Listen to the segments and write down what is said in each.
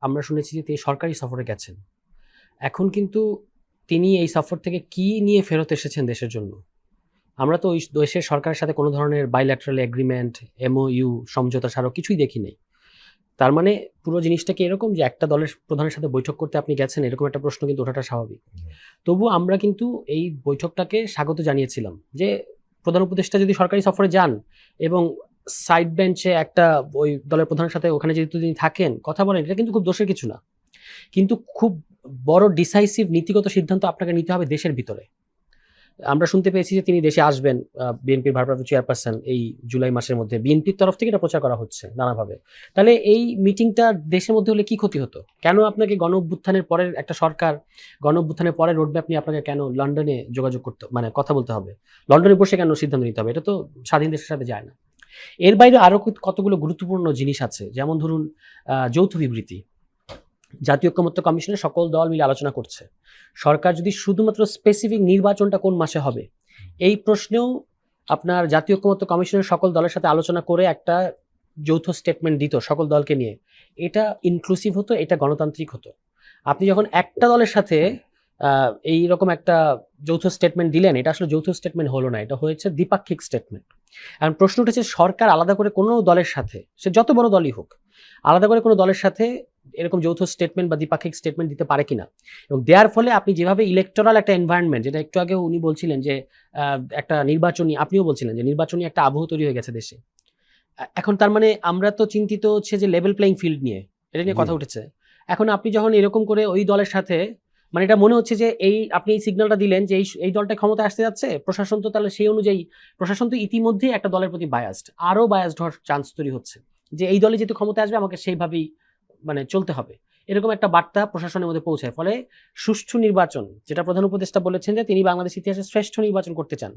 আমরা শুনেছি যে তিনি সরকারি সফরে গেছেন। এখন কিন্তু তিনি এই সফর থেকে কি নিয়ে ফেরত এসেছেন দেশের জন্য? আমরা তো ওই দেশের সরকারের সাথে কোনো ধরনের বাইল্যাটারাল এগ্রিমেন্ট এমওইউ সমঝোতা ছাড়াও কিছুই দেখি নেই। তার মানে পুরো জিনিসটা কি এরকম যে একটা দলের প্রধানের সাথে বৈঠক করতে আপনি গেছেন? এরকম একটা প্রশ্ন কিন্তু ওঠাটা স্বাভাবিক। তবু আমরা কিন্তু এই বৈঠকটাকে স্বাগত জানিয়েছিলাম যে প্রধান উপদেষ্টা যদি সরকারি সফরে যান এবং সাইড বেঞ্চে একটা ওই দলের প্রধানের সাথে ওখানে যেহেতু তিনি থাকেন, কথা বলেন, এটা কিন্তু খুব দোষের কিছু না। কিন্তু খুব বড় ডিসাইসিভ নীতিগত সিদ্ধান্ত আপনাকে নিতে হবে দেশের ভিতরে। আমরা শুনতে পেয়েছি যে তিনি দেশে আসবেন বিএনপির ভারপ্রাপ্ত চেয়ারপারসন এই জুলাই মাসের মধ্যে। বিএনপির তরফ থেকে এটা প্রচার করা হচ্ছে নানাভাবে। তাহলে এই মিটিংটা দেশের মধ্যে হলে কি ক্ষতি হতো? কেন আপনাকে গণ অভ্যুত্থানের পরের একটা সরকার, গণ অভ্যুত্থানের পরের রোডম্যাপ নিয়ে আপনাকে কেন লন্ডনে যোগাযোগ করতে মানে কথা বলতে হবে? লন্ডনে বসে কেন সিদ্ধান্ত নিতে হবে? এটা তো স্বাধীন দেশের সাথে যায় না। এর বাইরে আরও কতগুলো গুরুত্বপূর্ণ জিনিস আছে। যেমন ধরুন যৌথ বিবৃতি। জাতীয় ঐক্যমত্য কমিশনের সকল দল মিলে আলোচনা করছে। সরকার যদি শুধুমাত্র স্পেসিফিক নির্বাচনটা কোন মাসে হবে, এই প্রশ্নেও আপনার জাতীয় ঐক্যমত্য কমিশনের সকল দলের সাথে আলোচনা করে একটা যৌথ স্টেটমেন্ট দিত সকল দলকে নিয়ে। এটা ইনক্লুসিভ হতো, এটা গণতান্ত্রিক হতো। আপনি যখন একটা দলের সাথে এই রকম একটা যৌথ স্টেটমেন্ট দিলেন এটা আসলে যৌথ স্টেটমেন্ট হলো না এটা হয়েছে দ্বিপাক্ষিক স্টেটমেন্ট এখন প্রশ্ন উঠেছে সরকার আলাদা করে কোনো দলের সাথে সে যত বড় দলই হোক আলাদা করে কোনো দলের সাথে এরকম যৌথ স্টেটমেন্ট বা দ্বিপাক্ষিক স্টেটমেন্ট দিতে পারে কিনা? এবং দেওয়ার ফলে আপনি যেভাবে ইলেকটোরাল একটা এনভায়রনমেন্ট যেটা একটু আগে উনি বলছিলেন যে একটা নির্বাচনী আপনিও বলছিলেন যে নির্বাচনী একটা আবহ তৈরি হয়ে গেছে দেশে। এখন তার মানে আমরা তো চিন্তিত হচ্ছে যে লেভেল প্লেইং ফিল্ড নিয়ে এটা নিয়ে কথা উঠেছে। এখন আপনি যখন এরকম করে ওই দলের সাথে মানে এটা মনে হচ্ছে যে এই, আপনি এই সিগন্যালটা দিলেন যে এই এই দলটা ক্ষমতা আসতে যাচ্ছে, প্রশাসন তো তাহলে সেই অনুযায়ী, প্রশাসন তো ইতিমধ্যেই একটা দলের প্রতি বায়াসড আরও বায়াসড হওয়ার চান্স তৈরি হচ্ছে, যে এই দলে যেহেতু ক্ষমতা আসবে, আমাকে সেইভাবেই মানে চলতে হবে। এরকম একটা বার্তা প্রশাসনের মধ্যে পৌঁছায়। ফলে সুষ্ঠু নির্বাচন যেটা প্রধান উপদেষ্টা বলেছেন যে তিনি বাংলাদেশ ইতিহাসে শ্রেষ্ঠ নির্বাচন করতে চান।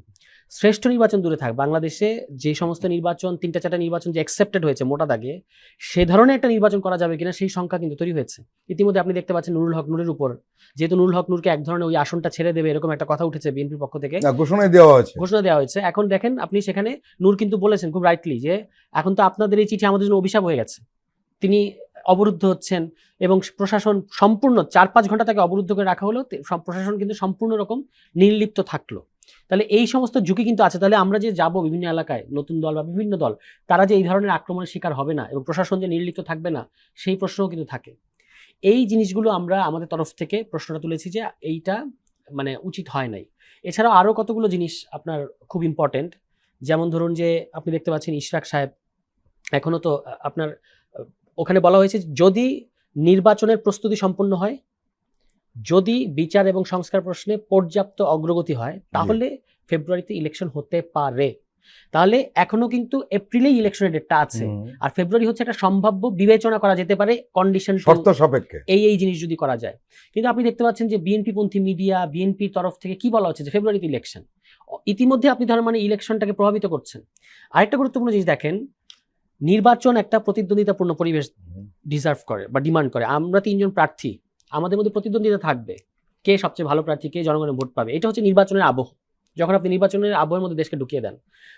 শ্রেষ্ঠ নির্বাচন দূরে থাক বাংলাদেশে যে সমস্ত নির্বাচন তিনটা চারটা নির্বাচন যে অ্যাকসেপ্টেড হয়েছে মোটা দাগে সে ধরনের একটা নির্বাচন করা যাবে কিনা সেই সংখ্যা কিন্তু তৈরি হয়েছে। ইতিমধ্যে আপনি দেখতে পাচ্ছেন নুরুল হক নূরের উপর যেহেতু নুরুল হক নূরকে এক ধরনের ওই আসনটা ছেড়ে দেবে এরকম একটা কথা উঠেছে বিএনপির পক্ষ থেকে। না ঘোষণায় দেওয়া হয়েছে। ঘোষণা দেওয়া হয়েছে। এখন দেখেন আপনি সেখানে নূর কিন্তু বলেছেন খুব রাইটলি যে এখন তো আপনাদের এই চিঠি আমাদের জন্য অভিশাপ হয়ে গেছে। তিনি অবরুদ্ধ হচ্ছেন এবং প্রশাসন সম্পূর্ণ চার পাঁচ ঘণ্টা তাকে অবরুদ্ধ করে রাখা হলো প্রশাসন কিন্তু সম্পূর্ণ রকম নির্লিপ্ত থাকল। তাহলে এই সমস্ত ঝুঁকি কিন্তু আছে। তাহলে আমরা যে যাব বিভিন্ন এলাকায়, নতুন দল বা বিভিন্ন দল, তারা যে এই ধরনের আক্রমণের শিকার হবে না এবং প্রশাসন যে নির্লিপ্ত থাকবে না, সেই প্রশ্নও কিন্তু থাকে। এই জিনিসগুলো আমরা আমাদের তরফ থেকে প্রশ্নটা তুলেছি যে এইটা মানে উচিত হয় নাই। এছাড়াও আরও কতগুলো জিনিস আপনার খুব ইম্পর্টেন্ট যেমন ধরুন যে আপনি দেখতে পাচ্ছেন ইশরাক সাহেব এখনও তো আপনার ওখানে বলা হয়েছে যদি নির্বাচনের প্রস্তুতি সম্পন্ন হয় যদি বিচার এবং সংস্কার প্রশ্নে পর্যাপ্ত অগ্রগতি হয় তাহলে ফেব্রুয়ারিতে ইলেকশন হতে পারে। তাহলে এখনও কিন্তু এপ্রিলেই ইলেকশনের ডেটটা আছে। আর ফেব্রুয়ারি হচ্ছে একটা সম্ভাব্য বিবেচনা করা যেতে পারে কন্ডিশন শর্ত সাপেক্ষে। এই এই জিনিস যদি করা যায়। কিন্তু আপনি দেখতে পাচ্ছেন যে বিএনপি পন্থী মিডিয়া বিএনপির তরফ থেকে কি বলা হচ্ছে যে ফেব্রুয়ারিতে ইলেকশন ইতিমধ্যে আপনি ধরেন মানে ইলেকশনটাকে প্রভাবিত করছেন। আরেকটা গুরুত্বপূর্ণ জিনিস দেখেন নির্বাচন একটা প্রতিদ্বন্দ্বিতাপূর্ণ পরিবেশ ডিজার্ভ করে বা ডিমান্ড করে। আমরা তিনজন প্রার্থী আমাদের মধ্যে প্রতিদ্বন্দ্বিতা থাকবে। কে সবচেয়ে ভালো প্রার্থী কে জনগণের ভোট পাবে? এটা হচ্ছে নির্বাচনের আবহ। যখন আপনি নির্বাচনের আবহের মধ্যে দেশকে ঢুকিয়ে দেন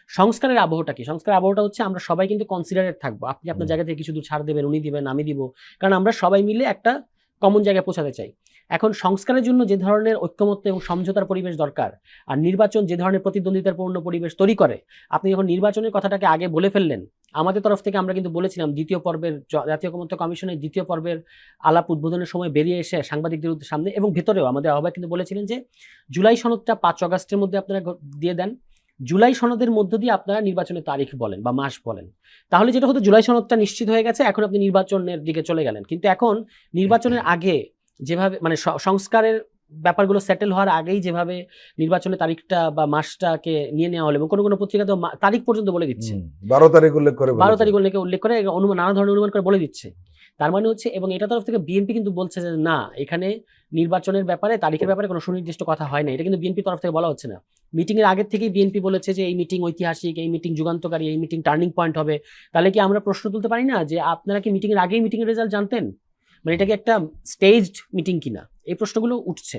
সংস্কারের আবহটা কি? সংস্কারের আবহটা হচ্ছে আমরা সবাই কিন্তু কনসিডারেট থাকব। আপনি আপনার জায়গা থেকে কিছু দূর ছাড় দেবেন উনি দিবেন আমি দিব। কারণ আমরা সবাই মিলে একটা কমন জায়গায় পৌঁছাতে চাই। এখন সংস্কারের জন্য যে ধরনের ঐক্যমত্য এবং সমঝোতার পরিবেশ দরকার আর নির্বাচন যে ধরনের প্রতিদ্বন্দ্বিতার পূর্ণ পরিবেশ তৈরি করে আপনি যখন নির্বাচনের কথাটাকে আগে বলে ফেললেন আমাদের তরফ থেকে আমরা কিন্তু বলেছিলাম দ্বিতীয় পর্বের জাতীয় ঐক্যমত্য কমিশনের দ্বিতীয় পর্বের আলাপ উদ্বোধনের সময় বেরিয়ে এসে সাংবাদিকদের সামনে এবং ভেতরেও আমাদের আহ্বায়ক কিন্তু বলেছিলেন যে জুলাই সনদটা পাঁচ অগাস্টের মধ্যে আপনারা দিয়ে দেন। জুলাই সনদের মধ্য দিয়ে আপনারা নির্বাচনের তারিখ বলেন বা মাস বলেন। তাহলে যেটা হতো জুলাই সনদটা নিশ্চিত হয়ে গেছে এখন আপনি নির্বাচনের দিকে চলে গেলেন। কিন্তু এখন নির্বাচনের আগে যেভাবে মানে সংস্কারের ব্যাপারগুলো সেটেল হওয়ার আগেই যেভাবে নির্বাচনের তারিখটা বা মাসটাকে নিয়ে নেওয়া হলো এবং কোনো কোনো পত্রিকা তো তারিখ পর্যন্ত বলে দিচ্ছে। বারো তারিখ উল্লেখ করে বারো তারিখ উল্লেখ উল্লেখ করে অনুমান নানা ধরনের অনুমান করে বলে দিচ্ছে। তার মানে হচ্ছে এবং এটা তরফ থেকে বিএনপি কিন্তু বলছে যে না এখানে নির্বাচনের ব্যাপারে তারিখের ব্যাপারে কোনো সুনির্দিষ্ট কথা হয় না এটা কিন্তু বিএনপি তরফ থেকে বলা হচ্ছে না। মিটিং এর আগের থেকেই বিএনপি বলেছে যে এই মিটিং ঐতিহাসিক এই মিটিং যুগান্তকারী এই মিটিং টার্নিং পয়েন্ট হবে। তাহলে কি আমরা প্রশ্ন তুলতে পারি না যে আপনারা কি মিটিং এর আগেই মিটিং এর রেজাল্ট জানতেন? মানে এটা কি একটা স্টেজড মিটিং কিনা? এই প্রশ্নগুলো উঠছে।